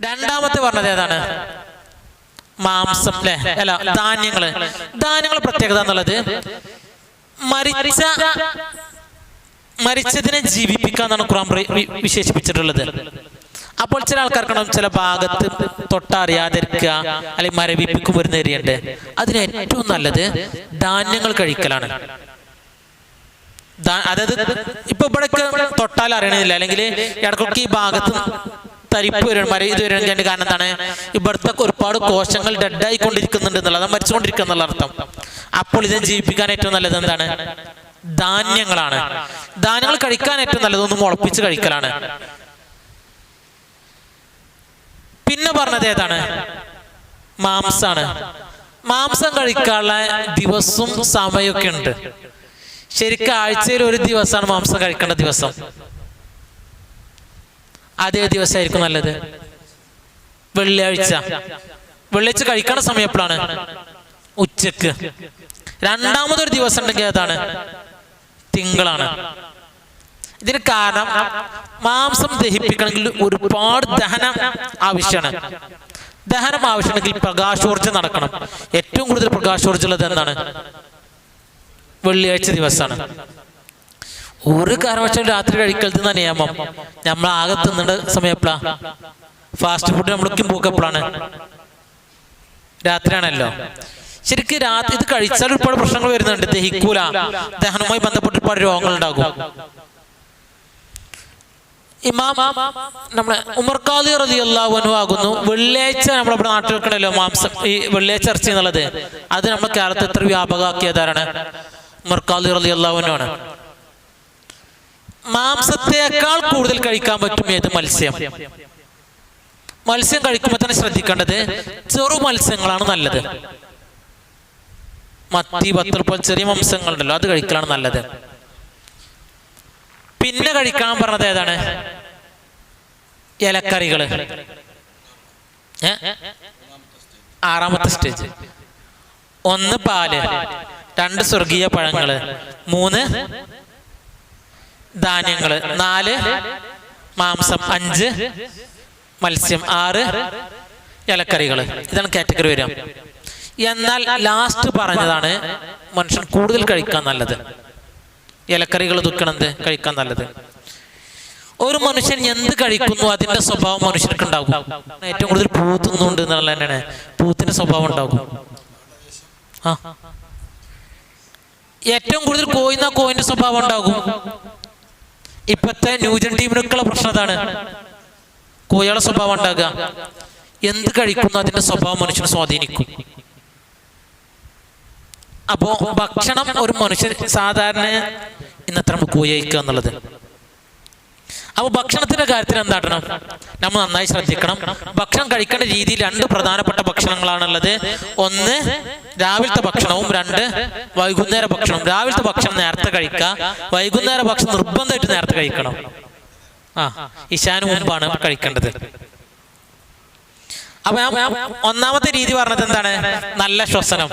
രണ്ടാമത്തെ പറഞ്ഞത് ഏതാണ്? മാംസം അല്ലെ? ധാന്യങ്ങൾ. ധാന്യങ്ങൾ പ്രത്യേകത എന്നുള്ളത് മരിച്ച മരിച്ചതിനെ ജീവിപ്പിക്കാന്നാണ് ഖുറാൻ വിശേഷിപ്പിച്ചിട്ടുള്ളത്. അപ്പോൾ ചില ആൾക്കാർക്കണം ചില ഭാഗത്ത് തൊട്ടറിയാതിരിക്കുക അല്ലെങ്കിൽ മരവിപ്പിക്കു വരുന്ന ഏരിയുണ്ട് അതിന് ഏറ്റവും നല്ലത് ധാന്യങ്ങൾ കഴിക്കലാണ്. അതായത് ഇപ്പൊ ഇവിടെ തൊട്ടാൽ അറിയണില്ല അല്ലെങ്കിൽ ഇടക്കൊക്കെ ഈ ഭാഗത്ത് തരിപ്പ് വരും ഇത് വരുന്നതിന്റെ കാരണം എന്താണ് ഇവിടുത്തെ ഒരുപാട് കോശങ്ങൾ ഡെഡായി കൊണ്ടിരിക്കുന്നുണ്ട് എന്നുള്ളത്. മരിച്ചുകൊണ്ടിരിക്കുക എന്നുള്ള അർത്ഥം. അപ്പോൾ ഇതിനെ ജീവിപ്പിക്കാൻ ഏറ്റവും നല്ലത് എന്താണ്? ധാന്യങ്ങളാണ്. ധാന്യങ്ങൾ കഴിക്കാൻ ഏറ്റവും നല്ലത് ഒന്ന് മുളപ്പിച്ച് കഴിക്കലാണ്. പിന്നെ പറഞ്ഞത് ഏതാണ്? മാംസാണ്. മാംസം കഴിക്കാനുള്ള ദിവസവും സമയമൊക്കെ ഉണ്ട്. ശരിക്കും ആഴ്ചയിൽ ഒരു ദിവസമാണ് മാംസം കഴിക്കേണ്ട ദിവസം. അതേ ദിവസമായിരിക്കും നല്ലത്. വെള്ളിയാഴ്ച. വെള്ളിയാഴ്ച കഴിക്കണ സമയം എപ്പോഴാണ്? ഉച്ചയ്ക്ക്. രണ്ടാമതൊരു ദിവസം ഉണ്ടെങ്കിൽ അതാണ് തിങ്കളാണ്. ഇതിന് കാരണം മാംസം ദഹിപ്പിക്കണമെങ്കിൽ ഒരുപാട് ദഹനം ആവശ്യമാണ്. ദഹനം ആവശ്യമുണ്ടെങ്കിൽ പ്രകാശോർജം നടക്കണം. ഏറ്റവും കൂടുതൽ പ്രകാശോർജം ഉള്ളത് എന്താണ്? വെള്ളിയാഴ്ച ദിവസമാണ്. ഒരു കാരണവശാലും രാത്രി കഴിക്കരുത് എന്ന നിയമം. നമ്മൾ ആകെ തിന്നേണ്ട സമയം എപ്പോഴാ ഫാസ്റ്റ് ഫുഡ് നമ്മൾക്കും പോക്ക് എപ്പോഴാണ് രാത്രിയാണല്ലോ. ശരിക്കും രാത്രി ഇത് കഴിച്ചാൽ ഒരുപാട് പ്രശ്നങ്ങൾ വരുന്നുണ്ട്. ദഹിക്കൂല. ദഹനവുമായി ബന്ധപ്പെട്ട് ഒരുപാട് രോഗങ്ങൾ ഉണ്ടാകും. ഇമാം നമ്മളെ ഉമർക്കാദി റതി അള്ളാഹുനു ആകുന്നു വെള്ളിയാഴ്ച നമ്മളിവിടെ നാട്ടിൽ വെക്കണല്ലോ മാംസം ഈ വെള്ളിയാഴ്ച ഇറച്ചി എന്നുള്ളത് അത് നമ്മുടെ കേരളത്തിൽ എത്ര വ്യാപകമാക്കിയതാരാണ്? ഉമർക്കാദി റതി ആണ്. മാംസത്തേക്കാൾ കൂടുതൽ കഴിക്കാൻ പറ്റും ഏത് മത്സ്യം? മത്സ്യം കഴിക്കുമ്പോൾ തന്നെ ശ്രദ്ധിക്കേണ്ടത് ചെറു മത്സ്യങ്ങളാണ് നല്ലത്. മത്തി പത്തൽ ചെറിയ മാംസങ്ങളുണ്ടല്ലോ അത് കഴിക്കലാണ് നല്ലത്. പിന്നെ കഴിക്കാൻ പറഞ്ഞത് ഏതാണ്? ഇലക്കറികൾ? ആറാമത്തെ സ്റ്റേജ് ഒന്ന് പാൽ രണ്ട് സ്വർഗീയ പഴങ്ങൾ മൂന്ന് ധാന്യങ്ങൾ നാല് മാംസം അഞ്ച് മത്സ്യം ആറ് ഇലക്കറികൾ ഇതാണ് കാറ്റഗറി വരിക. എന്നാൽ ലാസ്റ്റ് പറഞ്ഞതാണ് മനുഷ്യൻ കൂടുതൽ കഴിക്കാൻ നല്ലത്. ഇലക്കറികൾ ദുഃഖണത് കഴിക്കാൻ നല്ലത്. ഒരു മനുഷ്യൻ എന്ത് കഴിക്കുന്നു അതിന്റെ സ്വഭാവം മനുഷ്യർക്ക് ഉണ്ടാകും ഏറ്റവും കൂടുതൽ പൂത്തുന്നുണ്ട് തിന്നുണ്ട് എന്നുള്ള തന്നെയാണ്. പൂത്തിന്റെ സ്വഭാവം ഉണ്ടാകും. ആ. ഏറ്റവും കൂടുതൽ കോയിന്ന കോയിന്റെ സ്വഭാവം ഉണ്ടാകും. ഇപ്പത്തെ ന്യൂജൻ ടീമിനൊക്കെയുള്ള പ്രശ്നം അതാണ്. കോഴിയുടെ സ്വഭാവം ഉണ്ടാകുക. എന്ത് കഴിക്കുന്നു അതിന്റെ സ്വഭാവം മനുഷ്യനെ സ്വാധീനിക്കും. അപ്പോ ഭക്ഷണം ഒരു മനുഷ്യൻ സാധാരണ ഇന്നത്ര നമുക്ക് ഉപയോഗിക്കുക എന്നുള്ളത്. അപ്പൊ ഭക്ഷണത്തിന്റെ കാര്യത്തിൽ എന്താട്ടണം നമ്മൾ നന്നായി ശ്രദ്ധിക്കണം. ഭക്ഷണം കഴിക്കേണ്ട രീതി രണ്ട് പ്രധാനപ്പെട്ട ഭക്ഷണങ്ങളാണുള്ളത്. ഒന്ന് രാവിലത്തെ ഭക്ഷണവും. രണ്ട് വൈകുന്നേര ഭക്ഷണം രാവിലത്തെ ഭക്ഷണം നേരത്തെ കഴിക്കുക. വൈകുന്നേര ഭക്ഷണം നിർബന്ധമായിട്ട് നേരത്തെ കഴിക്കണം. ആ ഇശാന് മുമ്പാണ് കഴിക്കേണ്ടത്. അപ്പൊ ഒന്നാമത്തെ രീതി പറഞ്ഞത് എന്താണ്? നല്ല ശ്വസനം.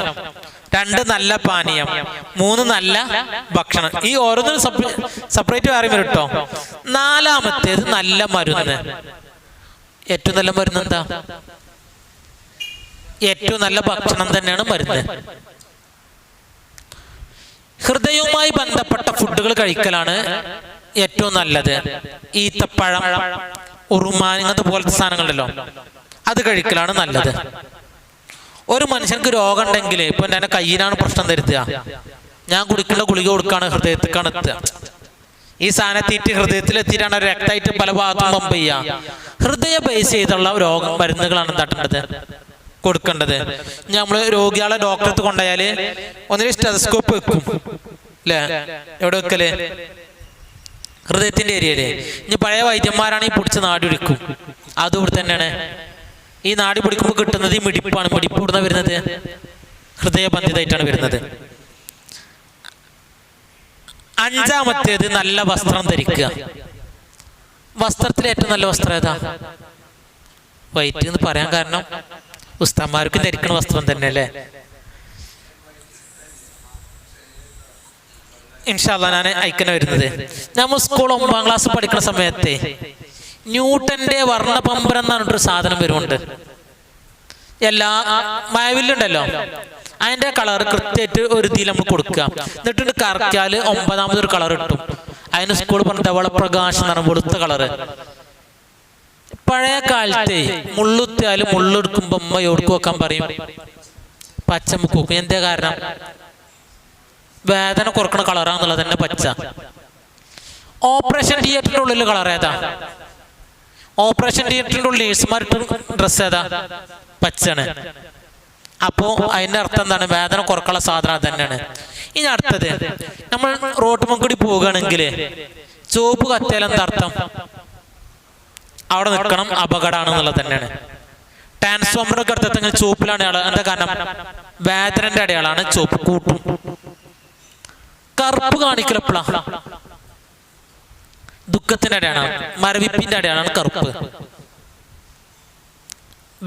രണ്ട് നല്ല പാനീയം. മൂന്ന് നല്ല ഭക്ഷണം. ഈ ഓരോന്നും സെപ്പറേറ്റ് വേറെ വരും നാലാമത്തേത് നല്ല മരുന്ന്. ഏറ്റവും നല്ല മരുന്ന് എന്താ? ഏറ്റവും നല്ല ഭക്ഷണം തന്നെയാണ് മരുന്ന്. ഹൃദയവുമായി ബന്ധപ്പെട്ട ഫുഡുകൾ കഴിക്കലാണ് ഏറ്റവും നല്ലത്. ഈത്തപ്പഴം ഉറുമാൻ പോലത്തെ സാധനങ്ങളുണ്ടല്ലോ അത് കഴിക്കലാണ് നല്ലത്. ഒരു മനുഷ്യർക്ക് രോഗം ഉണ്ടെങ്കിൽ ഇപ്പൊ എന്റെ കയ്യിലാണ് പ്രശ്നം തരുത്തുക ഞാൻ കുടിക്കുന്ന ഗുളിക കൊടുക്കാണ് ഹൃദയത്തിക്കാണ് എത്തുക. ഈ സാധനത്തീറ്റ് ഹൃദയത്തിൽ എത്തിയിട്ടാണ് രക്തമായിട്ട് പല ഭാഗത്തും പമ്പ് ചെയ്യുക. ഹൃദയ ബേസ് ചെയ്തുള്ള രോഗ മരുന്നുകളാണ് എന്താട്ടേണ്ടത് കൊടുക്കേണ്ടത്. നമ്മൾ രോഗികളെ ഡോക്ടറെ കൊണ്ടുപോയാൽ ഒന്നിൽ സ്റ്റെസ്കോപ്പ് വെക്കും. അല്ലേ എവിടെ വെക്കൽ? ഹൃദയത്തിന്റെ ഏരിയയിൽ ഇനി പഴയ വൈദ്യന്മാരാണെങ്കിൽ പിടിച്ച് നാടി പിടിക്കും അതും ഇവിടെ തന്നെയാണ് ഈ നാടി പിടിക്കുമ്പോൾ കിട്ടുന്നത് ഈ മിടിപ്പാണ്. മിടിപ്പ് ഇവിടുന്ന് വരുന്നത്. ഹൃദയബന്ധിതായിട്ടാണ് വരുന്നത്. അഞ്ചാമത്തേത് നല്ല വസ്ത്രം ധരിക്കുക വസ്ത്രത്തിൽ ഏറ്റവും നല്ല വസ്ത്രം ഏതാ? വൈറ്റ് എന്ന് പറയാൻ കാരണം ഉസ്താന്മാർക്ക് ധരിക്കുന്ന വസ്ത്രം തന്നെ അല്ലേ ഇൻഷാല്ല ഞാൻ അയക്കണ വരുന്നത്. ഞാൻ സ്കൂൾ ഒമ്പതാം ക്ലാസ് പഠിക്കുന്ന സമയത്തെ ന്യൂട്ടന്റെ വർണപമ്പരം എന്ന് പറഞ്ഞിട്ടൊരു സാധനം വരുന്നുണ്ട് എല്ലാ മഴവില്ലുണ്ടല്ലോ അതിന്റെ കളർ കൃത്യമായിട്ട് ഒരു ഇതിൽ നമ്മൾ കൊടുക്കുക. എന്നിട്ട് കറക്കിയാൽ ഒമ്പതാമതൊരു കളർ കിട്ടും. അതിന് സ്കൂൾ പറഞ്ഞ ധവളപ്രകാശം എന്ന് വെളുത്ത കളറ് പഴയ കാലത്തെ മുള്ളുത്തിയാലും മുള്ളെടുക്കുമ്പോ അമ്മ എവിടേക്ക് വെക്കാൻ പറയും? പച്ചമുക്ക് വെക്കും. എന്താ കാരണം? വേദന കുറക്കണ കളറാന്നുള്ളത് തന്നെ പച്ച. ഓപ്പറേഷൻ തിയേറ്ററിന്റെ ഉള്ളിൽ കളർ ഏതാ? ഓപ്പറേഷൻ തിയേറ്ററിന്റെ ഉള്ളിൽ നേഴ്സുമാരിട്ട് ഡ്രസ് ഏതാ? പച്ചാണ് അപ്പോ അതിന്റെ അർത്ഥം എന്താണ്? വേദന കുറക്കുള്ള സാധനം തന്നെയാണ് ഇനി അടുത്തത് നമ്മൾ റോട്ട് കൂടി പോവുകയാണെങ്കിൽ ചുവപ്പ് കത്തിയാൽ എന്താ അർത്ഥം? അവിടെ നിൽക്കണം അപകടമാണ് എന്നുള്ളത് തന്നെയാണ് ട്രാൻസ്ഫോമറൊക്കെ ഇങ്ങനെ ചുവപ്പിലാണ് അയാൾ എന്താ കാരണം? വേദനന്റെ അടയാളാണ് ചുവപ്പ് കൂട്ടും. കറുപ്പ് കാണിക്കലപ്പോഴാ ദുഃഖത്തിന്റെ അടയാളാണ് മരവിപ്പിന്റെ അടയാളാണ് കറുപ്പ്.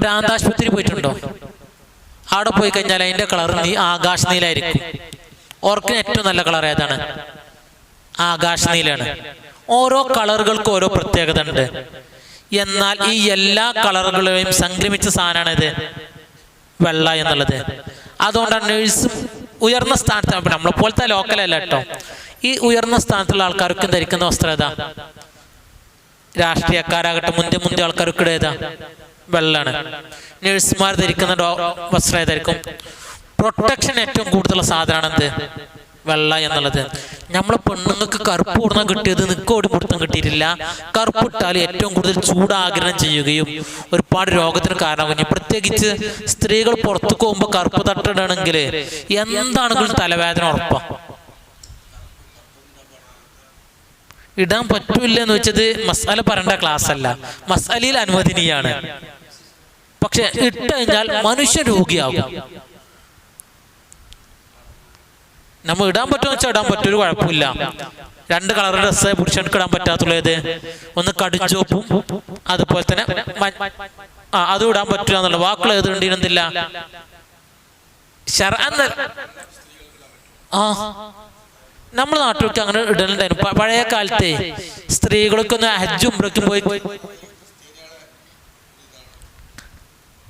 ഭ്രാന്താശുപത്രി പോയിട്ടുണ്ടോ? അവിടെ പോയി കഴിഞ്ഞാൽ അതിന്റെ കളർ നീ ആകാശ നീലായിരിക്കും ഓർക്കിന് ഏറ്റവും നല്ല കളർ ഏതാണ്? ആകാശ നീലാണ് ഓരോ കളറുകൾക്കും ഓരോ പ്രത്യേകത ഉണ്ട്. എന്നാൽ ഈ എല്ലാ കളറുകളെയും സംക്രമിച്ച സാധനമാണ് ഇത് വെള്ള എന്നുള്ളത്. അതുകൊണ്ടാണ് നേഴ്സും ഉയർന്ന സ്ഥാനത്ത് നമ്മളെ പോലത്തെ ലോക്കലല്ല കേട്ടോ. ഈ ഉയർന്ന സ്ഥാനത്തുള്ള ആൾക്കാർക്ക് ധരിക്കുന്ന വസ്ത്രം ഏതാ? രാഷ്ട്രീയക്കാരാകട്ടെ മുന്തിയ മുന്തിയ ആൾക്കാർക്ക് ഏതാ? വെള്ളാണ്. നഴ്സുമാർ ധരിക്കുന്ന വസ്ത്രം ഏതായിരിക്കും? പ്രൊട്ടക്ഷൻ ഏറ്റവും കൂടുതലുള്ള സാധനമാണ് എന്ത് വെള്ള എന്നുള്ളത്. നമ്മളെ പെണ്ണുങ്ങൾക്ക് കറുപ്പ് കൊടുന്ന കിട്ടിയത് നിക്കോടി പൊടുത്തും കിട്ടിയിട്ടില്ല. കറുപ്പിട്ടാൽ ഏറ്റവും കൂടുതൽ ചൂടാഗ്രഹം ചെയ്യുകയും ഒരുപാട് രോഗത്തിന് കാരണമാകും പ്രത്യേകിച്ച് സ്ത്രീകൾ പുറത്തു പോകുമ്പോൾ കറുപ്പ് തട്ടിടണമെങ്കിൽ എന്താണെങ്കിലും തലവേദന ഉറപ്പാ. ഇടാൻ പറ്റൂല എന്ന് വെച്ചത് മസാല പറയേണ്ട ക്ലാസ് അല്ല മസാലയിൽ അനുവദനീയാണ്. പക്ഷെ ഇട്ട് കഴിഞ്ഞാൽ മനുഷ്യ രോഗിയാകും. നമ്മൾ ഇടാൻ പറ്റുമോ വെച്ചാൽ ഇടാൻ പറ്റും ഒരു കുഴപ്പമില്ല. രണ്ട് കളർ ഡ്രസ്സ് പുരുഷൻക്ക് ഇടാൻ പറ്റാത്തുള്ളത് ഒന്ന് കടിച്ചോപ്പും അതുപോലെ തന്നെ ആ അതും ഇടാൻ പറ്റില്ല എന്നുള്ള വാക്കുകൾ ഏത് ഉണ്ടെന്നില്ല. ആ നമ്മുടെ നാട്ടിലൊക്കെ അങ്ങനെ ഇടലുണ്ടായിരുന്നു. പഴയ കാലത്തെ സ്ത്രീകൾക്കൊന്ന് ഹജ്ജും ഉംറയ്ക്കും പോയി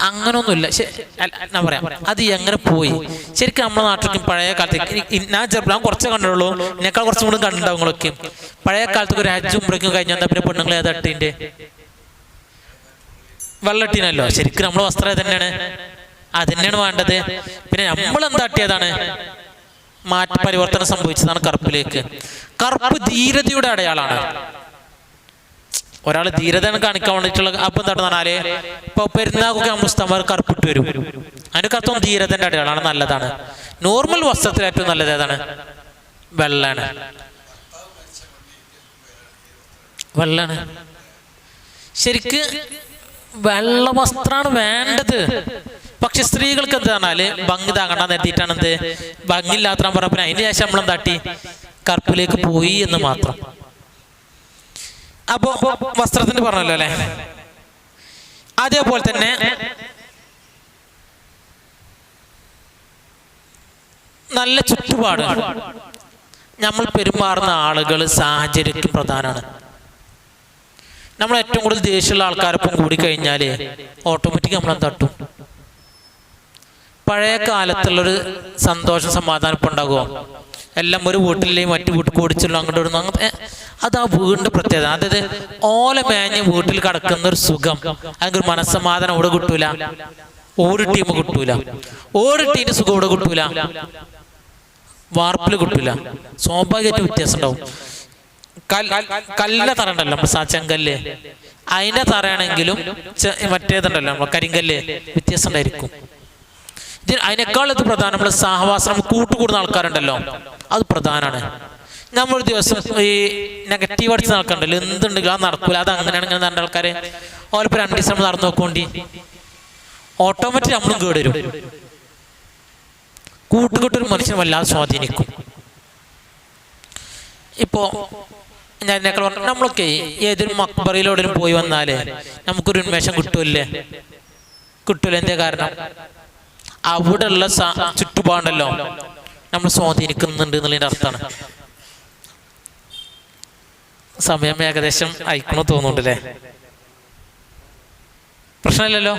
അങ്ങനൊന്നുമില്ല. ഞാൻ പറയാം. അത് എങ്ങനെ പോയി? ശരിക്കും നമ്മുടെ നാട്ടിലേക്കും പഴയ കാലത്ത് ഇ- ഇ- ഞാൻ ചെറുപ്പം കുറച്ചേ കണ്ടുള്ളൂ എന്നെക്കാൾ കുറച്ചും കൂടി കണ്ടിട്ടുണ്ടാവും പഴയ കാലത്തൊക്കെ ഒരു ഹജ്ജും ബ്രേക്കും കഴിഞ്ഞാൽ പിന്നെ പെണ്ണുങ്ങൾ ഏതാ ഇട്ടിന്റെ വെള്ളട്ടീനല്ലോ. ശരിക്കും നമ്മളെ വസ്ത്രം തന്നെയാണ്. അത് തന്നെയാണ് വേണ്ടത്. പിന്നെ നമ്മൾ എന്താ ഇട്ടിയതാണ് മാറ്റ പരിവർത്തനം സംഭവിച്ചതാണ് കറുപ്പിലേക്ക്. കറുപ്പ് ധീരതയുടെ അടയാളാണ് ഒരാൾ ധീരത കാണിക്കാൻ വേണ്ടിയിട്ടുള്ള അപ്പം എന്താ പറഞ്ഞാൽ ഇപ്പൊ പെരുന്നാക്കൊക്കെ മുസ്തമാർ കറുപ്പിട്ട് വരും. അതിന്റെ കറുത്തും ധീരതന്റെ അടയാളാണ് നല്ലതാണ്. നോർമൽ വസ്ത്രത്തിൽ ഏറ്റവും നല്ലത് ഏതാണ്? വെള്ളാണ് വെള്ളാണ്. ശരിക്ക് വെള്ള വസ്ത്രമാണ് വേണ്ടത്. പക്ഷെ സ്ത്രീകൾക്ക് എന്ത് പറഞ്ഞാൽ ഭംഗി താങ്ങണ്ട നിർത്തിയിട്ടാണ് എന്ത്? ഭംഗിയില്ലാത്ത പറഞ്ഞപ്പോ അതിന് ശേഷം നമ്മൾ എന്താട്ടി കറുപ്പിലേക്ക് പോയി എന്ന് മാത്രം. അപ്പോ വസ്ത്രത്തിന് പറഞ്ഞല്ലോ അല്ലെ? അതേപോലെ തന്നെ നല്ല ചുറ്റുപാട് നമ്മൾ പെരുമാറുന്ന ആളുകൾ സാഹചര്യത്തിൽ പ്രധാനമാണ്. നമ്മൾ ഏറ്റവും കൂടുതൽ ദേഷ്യമുള്ള ആൾക്കാരൊപ്പം കൂടി കഴിഞ്ഞാൽ ഓട്ടോമാറ്റിക് നമ്മൾ തട്ടും. പഴയ കാലത്തുള്ളൊരു സന്തോഷം സമാധാനം ഇപ്പം ഉണ്ടാകുമോ? എല്ലാം ഒരു വീട്ടിലെയും മറ്റു വീട്ടിൽ ഓടിച്ചുള്ള അങ്ങോട്ട് വരുന്നു അങ്ങനത്തെ അത് ആ വീടിന്റെ പ്രത്യേകത. അതായത് ഓല മേഞ്ഞ് വീട്ടിൽ കിടക്കുന്ന ഒരു സുഖം. അല്ലെങ്കിൽ മനസ്സമാധാനം ഇവിടെ കിട്ടൂല. ഓട് ടീം കിട്ടൂല. ഓട് ടീമിന്റെ സുഖം ഇവിടെ കിട്ടൂല. വാർപ്പിൽ കിട്ടൂല. സ്വാഭാവികമായിട്ട് വ്യത്യാസം ഉണ്ടാവും. കല്ല തറ ഉണ്ടല്ലോ നമ്മൾ സാച്ചങ്കല്ല് അതിന്റെ തറയാണെങ്കിലും മറ്റേതുണ്ടല്ലോ നമ്മൾ കരിങ്കല്ല്. വ്യത്യാസം ഉണ്ടായിരിക്കും. ഇതിന് അതിനേക്കാൾ ഇത് പ്രധാനം സഹവാസം കൂട്ടുകൂടുന്ന ആൾക്കാരുണ്ടല്ലോ. അത് പ്രധാനമാണ്. നമ്മളൊരു ദിവസം ഈ നെഗറ്റീവ് അടിച്ച് നടക്കണ്ടല്ലോ? എന്തുണ്ടെങ്കിലും അത് നടക്കൂല. അത് അങ്ങനെയാണ് ഇങ്ങനെ നടന്ന ആൾക്കാരെ. ഓലിപ്പോ രണ്ട് ദിവസം നമ്മൾ നടന്നു നോക്കോണ്ടി ഓട്ടോമാറ്റിക് നമ്മളും കേടുവരും. കൂട്ടുകെട്ടൊരു മനുഷ്യൻ വല്ലാതെ സ്വാധീനിക്കും. ഇപ്പോ ഞാൻ എന്നെക്കാൾ പറഞ്ഞു നമ്മളൊക്കെ ഏതൊരു മക്ബറയിലൂടെ പോയി വന്നാൽ നമുക്കൊരു ഉന്മേഷം കിട്ടൂല്ലേ? കിട്ടൂല എന്തേ കാരണം? അവിടെ ഉള്ള ചുറ്റുപാടുണ്ടല്ലോ നമ്മൾ സ്വാധീനിക്കുന്നുണ്ട് എന്നുള്ളതിന്റെ അർത്ഥമാണ്. സമയം ഏകദേശം അയക്കണോ തോന്നുന്നുണ്ടല്ലേ? പ്രശ്നമില്ലല്ലോ.